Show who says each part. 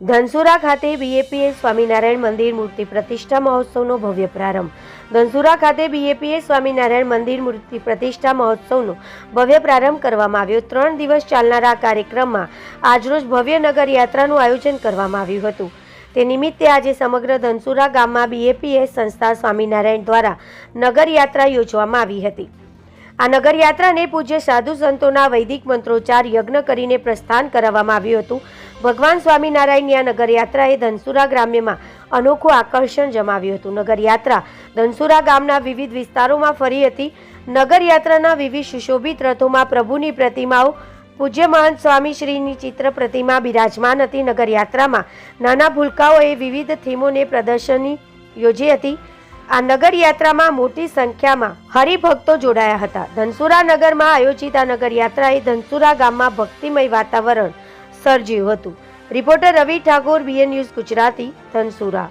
Speaker 1: ધનસુરા ખાતે બીએપીએ સ્વામિનારાયણ મંદિર મૂર્તિ પ્રતિષ્ઠા મહોત્સવનો ભવ્ય પ્રારંભ. ધનસુરા ખાતે બીએપીએ સ્વામિનારાયણ મંદિર મૂર્તિ પ્રતિષ્ઠા મહોત્સવનો ભવ્ય પ્રારંભ કરવામાં આવ્યો. ત્રણ દિવસ ચાલનારા આ કાર્યક્રમમાં આજરોજ ભવ્ય નગર યાત્રાનું આયોજન કરવામાં આવ્યું હતું. તે નિમિત્તે આજે સમગ્ર ધનસુરા ગામમાં બીએપીએસ સંસ્થા સ્વામિનારાયણ દ્વારા નગર યાત્રા યોજવામાં આવી હતી. આ નગરયાત્રાને પૂજ્ય સાધુ સંતોના વૈદિક મંત્રોચ્ચાર યજ્ઞ કરીને પ્રસ્થાન કરાવવામાં આવ્યું હતું. ભગવાન સ્વામિનારાયણની આ નગરયાત્રાએ ધનસુરા ગ્રામ્યમાં અનોખું આકર્ષણ જમાવ્યું હતું. નગરયાત્રા ધનસુરા ગામના વિવિધ વિસ્તારોમાં ફરી હતી. નગરયાત્રાના વિવિધ સુશોભિત રથોમાં પ્રભુની પ્રતિમાઓ, પૂજ્ય મહંત સ્વામી શ્રીની ચિત્ર પ્રતિમા બિરાજમાન હતી. નગરયાત્રામાં નાના ભૂલકાઓએ વિવિધ થીમોને પ્રદર્શની યોજી હતી. આ નગરયાત્રામાં મોટી સંખ્યામાં હરિભક્તો જોડાયા હતા. ધનસુરા નગરમાં આયોજિત આ નગરયાત્રાએ ધનસુરા ગામમાં ભક્તિમય વાતાવરણ સર્જ્યું હતું. Reporter Ravi Thakor BN news Gujarati, Dhansura.